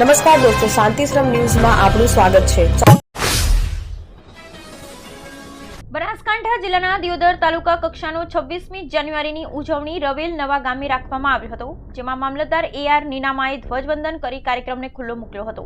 નમસ્કાર દોસ્તો, શાંતિશ્રમ ન્યૂઝમાં આપનું સ્વાગત છે. બનાસકાંઠા જિલ્લાના દિયોદર તાલુકા કક્ષાનો છવ્વીસમી જાન્યુઆરીની ઉજવણી રવેલ નવા ગામે રાખવામાં આવ્યો હતો, જેમાં મામલતદાર એ આર નીનામાએ ધ્વજવંદન કરી કાર્યક્રમને ખુલ્લો મૂક્યો હતો.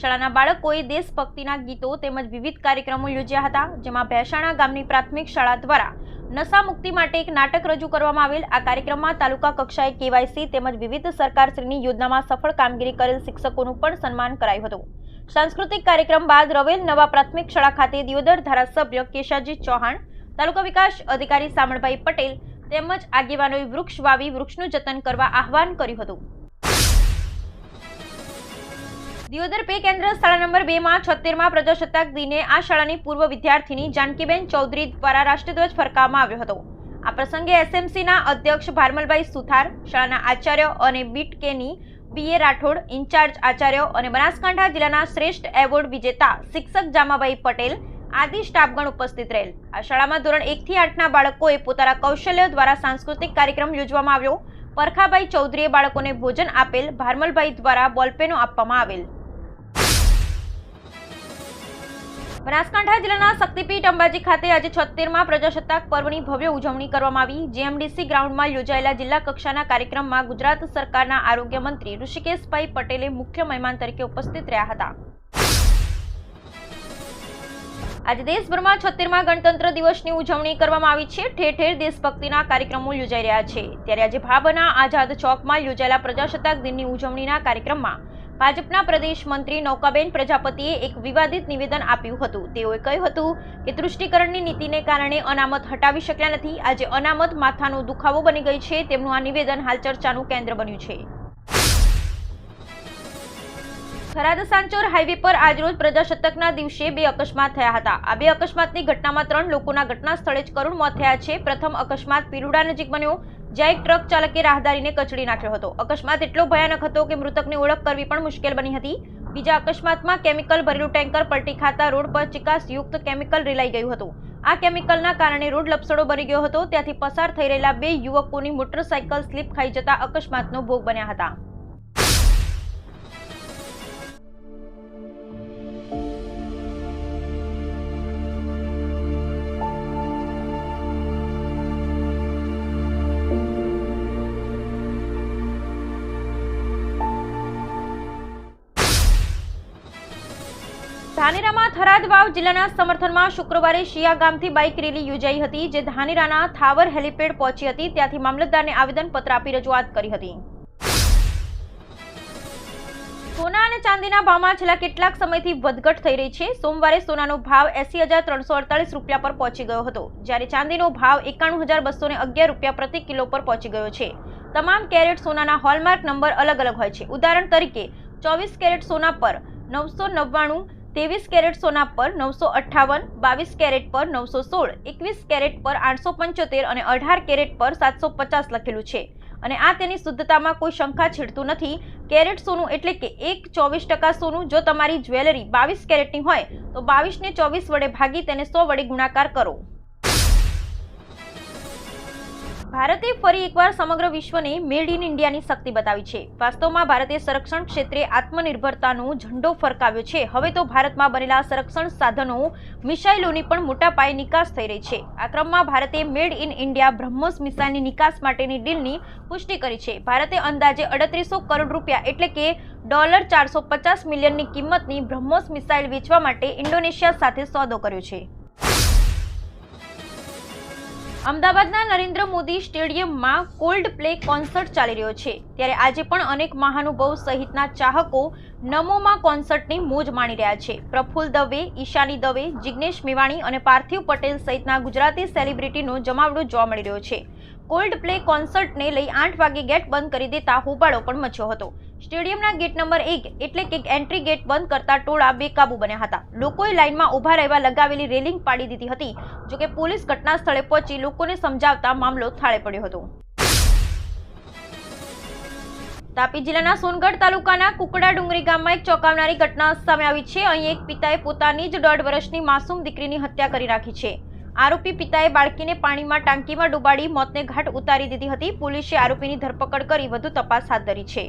શાળાના બાળકોએ દેશભક્તિના ગીતો તેમજ વિવિધ કાર્યક્રમો યોજ્યા હતા, જેમાં ભેસાણા ગામની પ્રાથમિક શાળા દ્વારા નશા મુક્તિ માટે એક નાટક રજૂ કરવામાં આવેલ. આ કાર્યક્રમમાં તાલુકા કક્ષાએ કેવાયસી તેમજ વિવિધ સરકારશ્રીની યોજનામાં સફળ કામગીરી કરેલ શિક્ષકોનું પણ સન્માન કરાયું હતું. સાંસ્કૃતિક કાર્યક્રમ બાદ રવેલ નવા પ્રાથમિક શાળા ખાતે દિયોદર ધારાસભ્ય કેશાજી ચૌહાણ, તાલુકા વિકાસ અધિકારી સામળભાઈ પટેલ તેમજ આગેવાનોએ વૃક્ષ વાવી, વૃક્ષનું જતન કરવા આહવાન કર્યું હતું. દિયોદર પે કેન્દ્ર શાળા નંબર બે માં છોતેરમાં પ્રજાસત્તાક દિને આ શાળાની પૂર્વ વિદ્યાર્થીની જાનકીબેન ચૌધરી દ્વારા રાષ્ટ્રધ્વજ ફરકાવવામાં આવ્યો હતો. આ પ્રસંગે એસએમસીના અધ્યક્ષ ભારમલભાઈ સુથાર, શાળાના આચાર્ય અને બીટ કેની બીએ રાઠોડ, ઇન્ચાર્જ આચાર્ય અને બનાસકાંઠા જિલ્લાના શ્રેષ્ઠ એવોર્ડ વિજેતા શિક્ષક જામાભાઈ પટેલ, આદિ સ્ટાફગણ ઉપસ્થિત રહેલ. આ શાળામાં ધોરણ એકથી આઠના બાળકોએ પોતાના કૌશલ્ય દ્વારા સાંસ્કૃતિક કાર્યક્રમ યોજવામાં આવ્યો. પરખાભાઈ ચૌધરીએ બાળકોને ભોજન આપેલ, ભારમલભાઈ દ્વારા બોલપેનો આપવામાં આવેલ. બનાસકાંઠા જિલ્લાના શક્તિપીઠ અંબાજી ખાતે આજે છોતેરમાં પ્રજાસત્તાક પર્વની ભવ્ય ઉજવણી કરવામાં આવી. જેએમડીસી ગ્રાઉન્ડમાં યોજાયેલા જિલ્લા કક્ષાના કાર્યક્રમમાં ગુજરાત સરકારના આરોગ્ય મંત્રી ઋષિકેશભાઈ પટેલે મુખ્ય મહેમાન તરીકે ઉપસ્થિત રહ્યા હતા. આજે દેશભરમાં છોતેરમાં ગણતંત્ર દિવસની ઉજવણી કરવામાં આવી છે. ઠેર ઠેર દેશભક્તિના કાર્યક્રમો યોજાઈ રહ્યા છે. ત્યારે આજે ભાભના આઝાદ ચોકમાં યોજાયેલા પ્રજાસત્તાક દિનની ઉજવણીના કાર્યક્રમમાં ભાજપના પ્રદેશ મંત્રી નૌકાબેન પ્રજાપતિએ એક વિવાદિત નિવેદન આપ્યું હતું. તેઓએ કહ્યું હતું કે તૃષ્ટિકરણની નીતિને કારણે અનામત હટાવી શક્યા નથી. આજે અનામત માથાનો દુખાવો બની ગઈ છે. તેમનું આ નિવેદન હાલ ચર્ચાનું કેન્દ્ર બન્યું છે. થરાદ સાંચોર હાઈવે પર આજરોજ પ્રજાસત્તાકના દિવસે બે અકસ્માત થયા હતા. આ બે અકસ્માતની ઘટનામાં ત્રણ લોકોના ઘટના સ્થળે જ કરુણ મોત થયા છે. પ્રથમ અકસ્માત પીરુડા નજીક બન્યો, જ્યાં એક ટ્રક ચાલકે રાહદારીને કચડી નાખ્યો હતો. અકસ્માત એટલો ભયાનક હતો કે મૃતકની ઓળખ કરવી પણ મુશ્કેલ બની હતી. બીજા અકસ્માતમાં કેમિકલ ભરેલું ટેન્કર પલટી ખાતા રોડ પર ચિકાસયુક્ત કેમિકલ રેલાઈ ગયું હતું. આ કેમિકલના કારણે રોડ લપસડો બની ગયો હતો. ત્યાંથી પસાર થઈ રહેલા બે યુવકોની મોટરસાયકલ સ્લીપ ખાઈ જતા અકસ્માતનો ભોગ બન્યા હતા. ધાનેરામાં થરાદ વાવ જિલ્લાના સમર્થનમાં શુક્રવારે શિયા ગામથી બાઇક રેલી યોજાઈ હતી, જે ધાનેરાના થાવર હેલીપેડ પહોંચી હતી. ત્યાંથી મામલતદારને આવેદનપત્ર આપી રજૂઆત કરી હતી. સોના અને ચાંદીના ભાવમાં છેલ્લા કેટલાક સમયથી વધઘટ થઈ રહી છે. સોમવારે સોનાનો ભાવ એસી હજાર ત્રણસો અડતાલીસ રૂપિયા પર પહોંચી ગયો હતો, જ્યારે ચાંદીનો ભાવ એકાણું હજાર બસો ને અગિયાર રૂપિયા પ્રતિ કિલો પર પહોંચી ગયો છે. તમામ કેરેટ સોનાના હોલમાર્ક નંબર અલગ અલગ હોય છે. ઉદાહરણ તરીકે, ચોવીસ કેરેટ સોના પર નવસો નવ્વાણું ત્રેવીસ કેરેટ સોના પર નવસો અઠ્ઠાવન, બાવીસ કેરેટ પર નવસો સોળ, એકવીસ કેરેટ પર આઠસો પંચોતેર અને અઢાર કેરેટ પર સાતસો પચાસ લખેલું છે. અને આ તેની શુદ્ધતામાં કોઈ શંકા છેડતું નથી. કેરેટ સોનું એટલે કે એક ચોવીસ ટકા સોનું જો તમારી જ્વેલરી બાવીસ કેરેટની હોય, તો બાવીસને ચોવીસ વડે ભાગી તેને સો વડે ગુણાકાર કરો. ભારતે ફરી એકવાર સમગ્ર વિશ્વને મેડ ઇન ઇન્ડિયાની શક્તિ બતાવી છે. વાસ્તવમાં ભારતે સંરક્ષણ ક્ષેત્રે આત્મનિર્ભરતાનો ઝંડો ફરકાવ્યો છે. હવે તો ભારતમાં બનેલા સંરક્ષણ સાધનો, મિસાઇલોની પણ મોટા પાયે નિકાસ થઈ રહી છે. આ ક્રમમાં ભારતે મેડ ઇન ઇન્ડિયા બ્રહ્મોસ મિસાઇલની નિકાસ માટેની ડીલની પુષ્ટિ કરી છે. ભારતે અંદાજે અડત્રીસો કરોડ રૂપિયા એટલે કે ડોલર ચારસો પચાસ મિલિયનની કિંમતની બ્રહ્મોસ મિસાઇલ વેચવા માટે ઇન્ડોનેશિયા સાથે સોદો કર્યો છે. અમદાવાદના નરેન્દ્ર મોદી સ્ટેડિયમમાં કોલ્ડ પ્લે કોન્સર્ટ ચાલી રહ્યો છે. ત્યારે આજે પણ અનેક મહાનુભાવ સહિતના ચાહકો નમોમાં કોન્સર્ટની મોજ માણી રહ્યા છે. પ્રફુલ્લ દવે, ઈશાની દવે, જિગ્નેશ મેવાણી અને પાર્થિવ પટેલ સહિતના ગુજરાતી સેલિબ્રિટીનો જમાવડો જોવા મળી રહ્યો છે. કોલ્ડ પ્લે કોન્સર્ટને લઈ આઠ વાગે ગેટ બંધ કરી દેતા હોબાળો પણ મચ્યો હતો. સ્ટેડિયમના ગેટ નંબર એક એટલે કે એન્ટ્રી ગેટ બંધ કરતા ટોળા બેકાબુ બન્યા હતા. લોકોએ લાઇનમાં ઊભા રહેવા લગાવેલી રેલિંગ પાડી દીધી હતી જોકે પોલીસ ઘટના સ્થળે પહોંચી લોકોને સમજાવતા મામલો થાળે પડ્યો હતો. તાપી જિલ્લાના સોનગઢ તાલુકાના કુકડા ડુંગરી ગામમાં એક ચોંકાવનારી ઘટના સામે આવી છે. અહીં એક પિતાએ પોતાની જ દોઢ વર્ષની માસૂમ દીકરીની હત્યા કરી નાખી છે. આરોપી પિતાએ બાળકીને પાણીમાં ટાંકીમાં ડૂબાડી મોતને ઘાટ ઉતારી દીધી હતી. પોલીસે આરોપીની ધરપકડ કરી વધુ તપાસ હાથ ધરી છે.